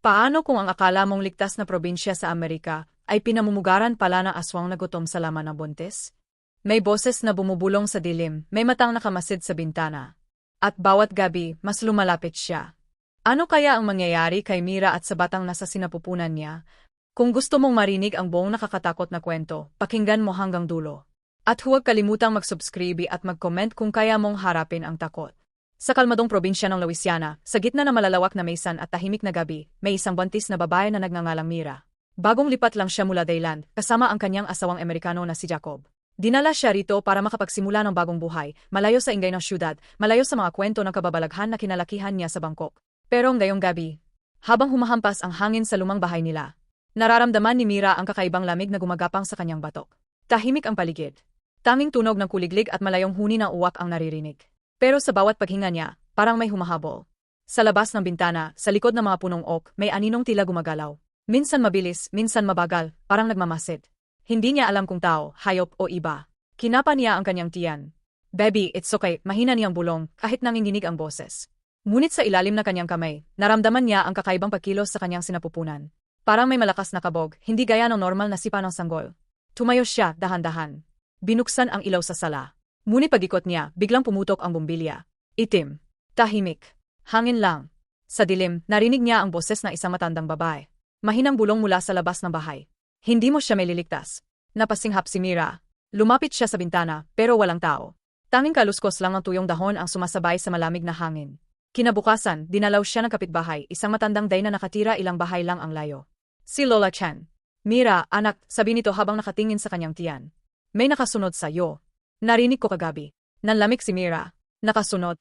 Paano kung ang akala mong ligtas na probinsya sa Amerika ay pinamumugaran pala ng aswang na gutom sa laman ng buntis? May boses na bumubulong sa dilim, may matang nakamasid sa bintana. At bawat gabi, mas lumalapit siya. Ano kaya ang mangyayari kay Mira at sa batang nasa sinapupunan niya? Kung gusto mong marinig ang buong nakakatakot na kwento, pakinggan mo hanggang dulo. At huwag kalimutang mag-subscribe at mag-comment kung kaya mong harapin ang takot. Sa kalmadong probinsya ng Louisiana, sa gitna ng malalawak na maysan at tahimik na gabi, may isang buntis na babae na nagngangalang Mira. Bagong lipat lang siya mula Dayland, kasama ang kanyang asawang Amerikano na si Jacob. Dinala siya rito para makapagsimula ng bagong buhay, malayo sa ingay ng syudad, malayo sa mga kwento ng kababalaghan na kinalakihan niya sa Bangkok. Pero ngayong gabi, habang humahampas ang hangin sa lumang bahay nila, nararamdaman ni Mira ang kakaibang lamig na gumagapang sa kanyang batok. Tahimik ang paligid. Tanging tunog ng kuliglig at malayong huni ng uwak ang naririnig. Pero sa bawat paghinga niya, parang may humahabol. Sa labas ng bintana, sa likod ng mga punong oak, may aninong tila gumagalaw. Minsan mabilis, minsan mabagal, parang nagmamasid. Hindi niya alam kung tao, hayop o iba. Kinapa niya ang kanyang tiyan. Baby, it's okay, mahina niyang bulong, kahit nanginginig ang boses. Ngunit sa ilalim na kanyang kamay, naramdaman niya ang kakaibang pagkilos sa kanyang sinapupunan. Parang may malakas na kabog, hindi gaya ng normal na sipa ng sanggol. Tumayo siya, dahan-dahan. Binuksan ang ilaw sa sala. Ngunit pagikot niya, biglang pumutok ang bumbilya. Itim. Tahimik. Hangin lang. Sa dilim, narinig niya ang boses ng isang matandang babae. Mahinang bulong mula sa labas ng bahay. Hindi mo siya may liligtas. Napasinghap si Mira. Lumapit siya sa bintana, pero walang tao. Tanging kaluskos lang ang tuyong dahon ang sumasabay sa malamig na hangin. Kinabukasan, dinalaw siya ng kapitbahay, isang matandang day na nakatira ilang bahay lang ang layo. Si Lola Chan. Mira, anak, sabi nito habang nakatingin sa kanyang tiyan. May nakasunod sa iyo, Narinig ko kagabi. Nanlamig si Mira. Nakasunod.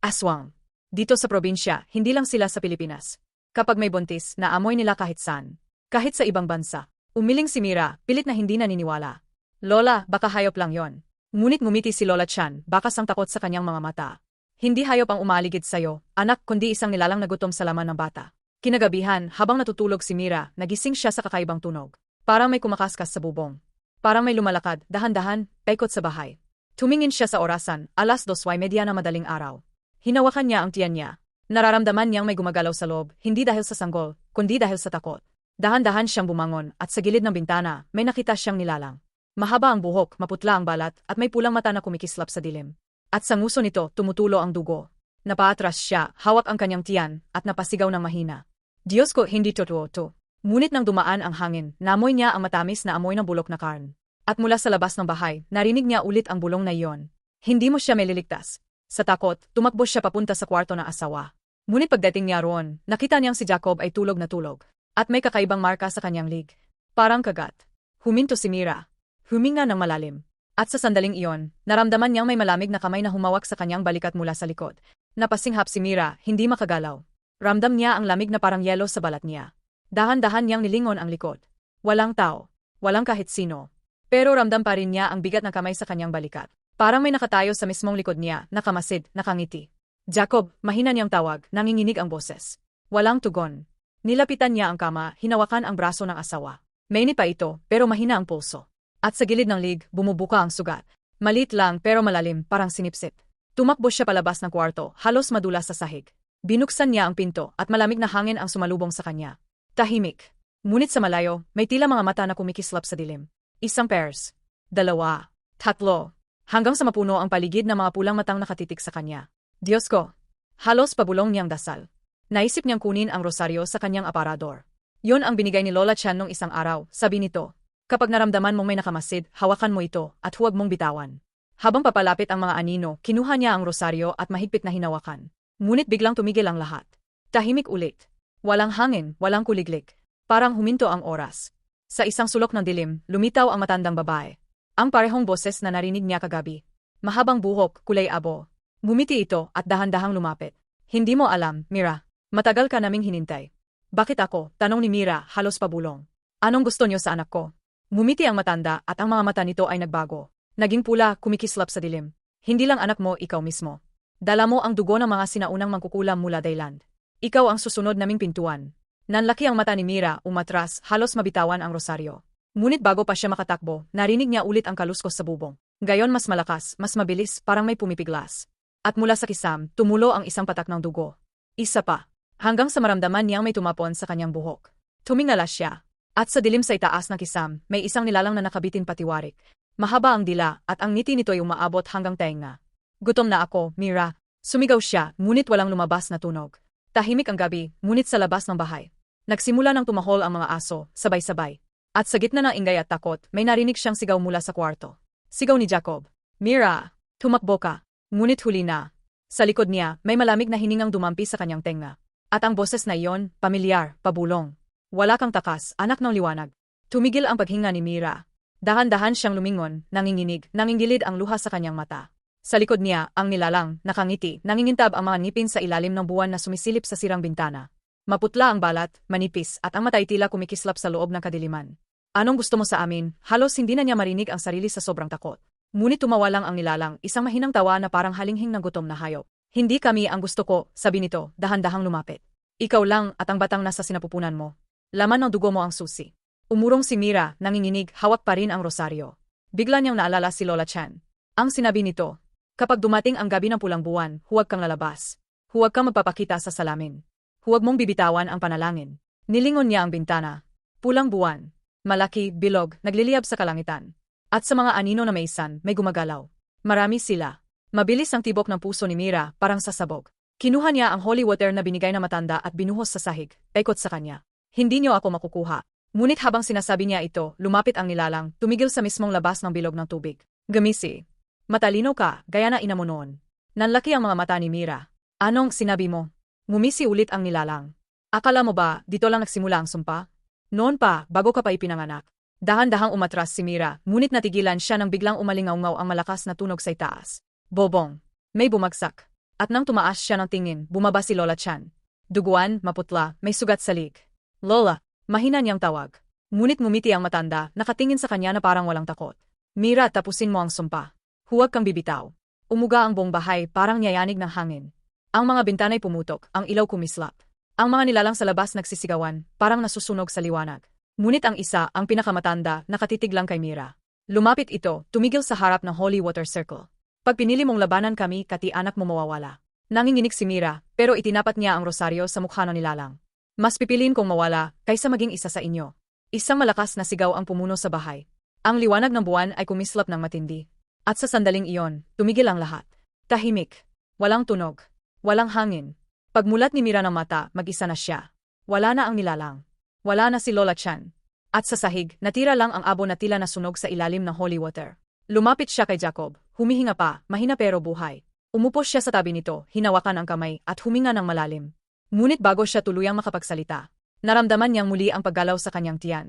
Aswang. Dito sa probinsya, hindi lang sila sa Pilipinas. Kapag may buntis, naamoy nila kahit saan. Kahit sa ibang bansa. Umiling si Mira, pilit na hindi naniniwala. Lola, baka hayop lang yon. Ngunit ngumiti si Lola Chan, bakas ang takot sa kanyang mga mata. Hindi hayop ang umaligid sa'yo, anak kundi isang nilalang nagutom sa laman ng bata. Kinagabihan, habang natutulog si Mira, nagising siya sa kakaibang tunog. Parang may kumakaskas sa bubong. Parang may lumalakad, dahan-dahan, paikot sa bahay. Tumingin siya sa orasan, alas dos y media na madaling araw. Hinawakan niya ang tiyan niya. Nararamdaman niyang may gumagalaw sa loob, hindi dahil sa sanggol, kundi dahil sa takot. Dahan-dahan siyang bumangon, at sa gilid ng bintana, may nakita siyang nilalang. Mahaba ang buhok, maputla ang balat, at may pulang mata na kumikislap sa dilim. At sa nguso nito, tumutulo ang dugo. Napaatras siya, hawak ang kanyang tiyan, at napasigaw ng mahina. Diyos ko, hindi totoo to. Ngunit nang dumaan ang hangin, namoy niya ang matamis na amoy ng bulok na karn. At mula sa labas ng bahay, narinig niya ulit ang bulong na iyon. Hindi mo siya meliligtas. Sa takot, tumakbo siya papunta sa kwarto ng asawa. Ngunit pagdating niya roon, nakita niyang si Jacob ay tulog na tulog. At may kakaibang marka sa kanyang lig. Parang kagat. Huminto si Mira. Huminga ng malalim. At sa sandaling iyon, naramdaman niyang may malamig na kamay na humawak sa kanyang balikat mula sa likod. Napasinghap si Mira, hindi makagalaw. Ramdam niya ang lamig na parang yelo sa balat niya. Dahan-dahan niyang nilingon ang likod. Walang tao. Walang kahit sino. Pero ramdam pa rin niya ang bigat ng kamay sa kanyang balikat. Parang may nakatayo sa mismong likod niya, nakamasid, nakangiti. Jacob, mahina niyang tawag, nanginginig ang boses. Walang tugon. Nilapitan niya ang kama, hinawakan ang braso ng asawa. Mainit pa ito, pero mahina ang pulso. At sa gilid ng lig, bumubuka ang sugat. Malit lang pero malalim, parang sinipsit. Tumakbo siya palabas ng kwarto, halos madulas sa sahig. Binuksan niya ang pinto at malamig na hangin ang sumalubong sa kanya. Tahimik. Ngunit sa malayo, may tila mga mata na kumikislap sa dilim. Isang pairs. Dalawa. Tatlo. Hanggang sa mapuno ang paligid ng mga pulang matang nakatitik sa kanya. Diyos ko. Halos pabulong niyang dasal. Naisip niyang kunin ang rosaryo sa kanyang aparador. Yon ang binigay ni Lola Chan nung isang araw, sabi nito. Kapag naramdaman mong may nakamasid, hawakan mo ito at huwag mong bitawan. Habang papalapit ang mga anino, kinuha niya ang rosaryo at mahigpit na hinawakan. Ngunit biglang tumigil ang lahat. Tahimik ulit. Walang hangin, walang kuliglig. Parang huminto ang oras. Sa isang sulok ng dilim, lumitaw ang matandang babae. Ang parehong boses na narinig niya kagabi. Mahabang buhok, kulay abo. Ngumiti ito at dahan-dahang lumapit. Hindi mo alam, Mira. Matagal ka naming hinintay. Bakit ako? Tanong ni Mira, halos pabulong. Anong gusto niyo sa anak ko? Ngumiti ang matanda at ang mga mata nito ay nagbago. Naging pula, kumikislap sa dilim. Hindi lang anak mo, ikaw mismo. Dala mo ang dugo ng mga sinaunang mangkukulam mula Dayland. Ikaw ang susunod naming pintuan. Nanlaki ang mata ni Mira, umatras, halos mabitawan ang rosaryo. Ngunit bago pa siya makatakbo, narinig niya ulit ang kaluskos sa bubong. Gayon mas malakas, mas mabilis, parang may pumipiglas. At mula sa kisam, tumulo ang isang patak ng dugo. Isa pa. hanggang sa maramdaman niyang may tumapon sa kanyang buhok. Tumingala siya. At sa dilim sa itaas ng kisam, may isang nilalang na nakabitin patiwarik. Mahaba ang dila at ang ngiti nito ay umaabot hanggang tenga. Gutom na ako, Mira. Sumigaw siya, ngunit walang lumabas na tunog. Tahimik ang gabi, ngunit sa labas ng bahay. Nagsimula ng tumahol ang mga aso, sabay-sabay. At sa gitna ng ingay at takot, may narinig siyang sigaw mula sa kwarto. Sigaw ni Jacob. Mira! Tumakbo ka. Ngunit huli na. Sa likod niya, may malamig na hiningang dumampi sa kanyang tenga. At ang boses na iyon, pamilyar, pabulong. Wala kang takas, anak ng liwanag. Tumigil ang paghinga ni Mira. Dahan-dahan siyang lumingon, nanginginig, nangingilid ang luha sa kanyang mata. Sa likod niya, ang nilalang, nakangiti, nangingintab ang mga ngipin sa ilalim ng buwan na sumisilip sa sirang bintana. Maputla ang balat, manipis, at ang matay tila kumikislap sa loob ng kadiliman. Anong gusto mo sa amin? Halos hindi na niya marinig ang sarili sa sobrang takot. Ngunit tumawa lang ang nilalang, isang mahinang tawa na parang halinghing ng gutom na hayop. Hindi kami ang gusto ko, sabi nito, dahan-dahang lumapit. Ikaw lang at ang batang nasa sinapupunan mo. Laman ng dugo mo ang susi. Umurong si Mira, nanginginig, hawak pa rin ang rosaryo. Bigla niyang naalala si Lola Chan. Ang sinabi nito, kapag dumating ang gabi ng pulang buwan, huwag kang lalabas. Huwag kang magpapakita sa salamin. Huwag mong bibitawan ang panalangin. Nilingon niya ang bintana. Pulang buwan. Malaki, bilog, nagliliyab sa kalangitan. At sa mga anino na may isan, may gumagalaw. Marami sila. Mabilis ang tibok ng puso ni Mira, parang sasabog. Kinuha niya ang holy water na binigay na matanda at binuhos sa sahig, pekot sa kanya. Hindi niyo ako makukuha. Ngunit habang sinasabi niya ito, lumapit ang nilalang, tumigil sa mismong labas ng bilog ng tubig. Gamisi. Matalino ka, gaya na ina mo noon. Nanlaki ang mga mata ni Mira. Anong sinabi mo? Ngumisi ulit ang nilalang. Akala mo ba, dito lang nagsimula ang sumpa? Noon pa, bago ka pa ipinanganak. Dahan-dahang umatras si Mira, ngunit natigilan siya nang biglang umalingaw ang malakas na tunog sa itaas. Bobong. May bumagsak. At nang tumaas siya ng tingin, bumaba si Lola Chan. Duguan, maputla, may sugat sa lig. Lola, mahina niyang tawag. Ngunit ngumiti ang matanda, nakatingin sa kanya na parang walang takot. Mira, tapusin mo ang sumpa. Huwag kang bibitaw. Umuga ang buong bahay, parang niyayanig ng hangin. Ang mga bintanay pumutok, ang ilaw kumislap. Ang mga nilalang sa labas nagsisigawan, parang nasusunog sa liwanag. Ngunit ang isa, ang pinakamatanda, nakatitig lang kay Mira. Lumapit ito, tumigil sa harap ng Holy Water Circle. Pag pinili mong labanan kami, kati anak mo mawawala. Nanginginig si Mira, pero itinapat niya ang rosaryo sa mukha ng nilalang. Mas pipiliin kong mawala, kaysa maging isa sa inyo. Isang malakas na sigaw ang pumuno sa bahay. Ang liwanag ng buwan ay kumislap ng matindi. At sa sandaling iyon, tumigil ang lahat. Tahimik. Walang tunog. Walang hangin. Pagmulat ni Mira ng mata, mag-isa na siya. Wala na ang nilalang. Wala na si Lola Chan. At sa sahig, natira lang ang abo na tila nasunog sa ilalim ng holy water. Lumapit siya kay Jacob, humihinga pa, mahina pero buhay. Umupo siya sa tabi nito, hinawakan ang kamay, at huminga ng malalim. Ngunit bago siya tuluyang makapagsalita, naramdaman niyang muli ang paggalaw sa kanyang tiyan.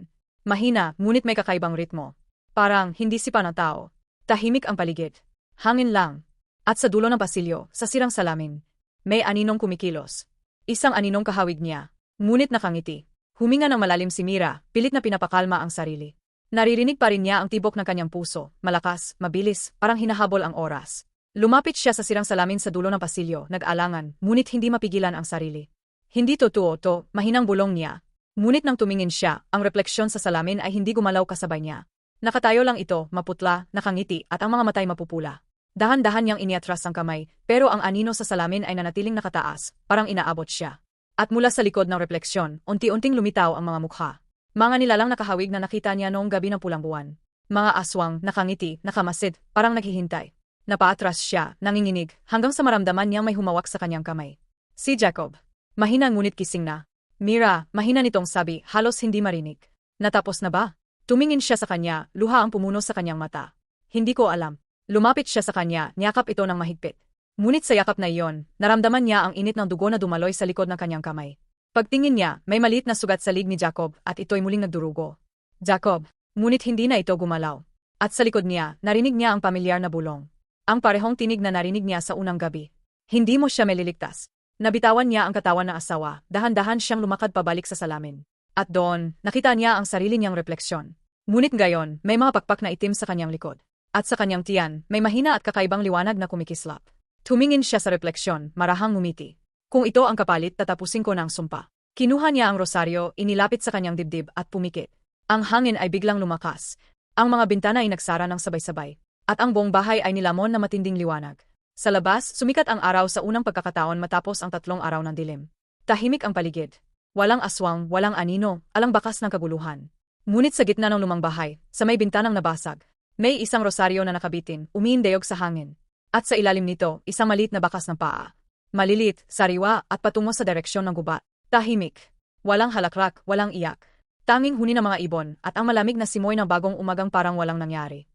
Mahina, ngunit may kakaibang ritmo. Parang hindi si ng tao. Tahimik ang paligid. Hangin lang. At sa dulo ng pasilyo, sa sirang salamin, may aninong kumikilos. Isang aninong kahawig niya, ngunit nakangiti. Huminga ng malalim si Mira, pilit na pinapakalma ang sarili. Naririnig pa rin niya ang tibok ng kanyang puso, malakas, mabilis, parang hinahabol ang oras. Lumapit siya sa sirang salamin sa dulo ng pasilyo, nag-alangan, ngunit hindi mapigilan ang sarili. Hindi totoo to, mahinang bulong niya. Ngunit nang tumingin siya, ang refleksyon sa salamin ay hindi gumalaw kasabay niya. Nakatayo lang ito, maputla, nakangiti, at ang mga matay mapupula. Dahan-dahan niyang iniatras ang kamay, pero ang anino sa salamin ay nanatiling nakataas, parang inaabot siya. At mula sa likod ng refleksyon, unti-unting lumitaw ang mga mukha. Mga nilalang nakahawig na nakita niya noong gabi ng pulang buwan. Mga aswang, nakangiti, nakamasid, parang naghihintay. Napaatras siya, nanginginig, hanggang sa maramdaman niyang may humawak sa kanyang kamay. Si Jacob. Mahina ngunit kising na. Mira, mahina nitong sabi, halos hindi marinig. Natapos na ba? Tumingin siya sa kanya, luha ang pumuno sa kanyang mata. Hindi ko alam. Lumapit siya sa kanya, niyakap ito ng mahigpit. Ngunit sa yakap na iyon, naramdaman niya ang init ng dugo na dumaloy sa likod ng kanyang kamay. Pagtingin niya, may maliit na sugat sa lig ni Jacob at ito'y muling nagdurugo. Jacob, ngunit hindi na ito gumalaw. At sa likod niya, narinig niya ang pamilyar na bulong. Ang parehong tinig na narinig niya sa unang gabi. Hindi mo siya meliligtas. Nabitawan niya ang katawan ng asawa, dahan-dahan siyang lumakad pabalik sa salamin. At doon, nakita niya ang sarili niyang refleksyon. Ngunit gayon, may mga pakpak na itim sa kanyang likod. At sa kanyang tiyan, may mahina at kakaibang liwanag na kumikislap. Tumingin siya sa refleksyon, marahang ngumiti. Kung ito ang kapalit, tatapusin ko ng sumpa. Kinuha niya ang rosaryo, inilapit sa kanyang dibdib at pumikit. Ang hangin ay biglang lumakas. Ang mga bintana ay nagsara ng sabay-sabay. At ang buong bahay ay nilamon na matinding liwanag. Sa labas, sumikat ang araw sa unang pagkakataon matapos ang tatlong araw ng dilim. Tahimik ang paligid. Walang aswang, walang anino, alang bakas ng kaguluhan. Ngunit sa gitna ng lumang bahay, sa may bintanang nabasag, may isang rosaryo na nakabitin, umiindayog sa hangin. At sa ilalim nito, isang malit na bakas ng paa. Malilit, sariwa, at patungo sa direksyon ng gubat. Tahimik. Walang halakrak, walang iyak. Tanging huni ng mga ibon, at ang malamig na simoy ng bagong umagang parang walang nangyari.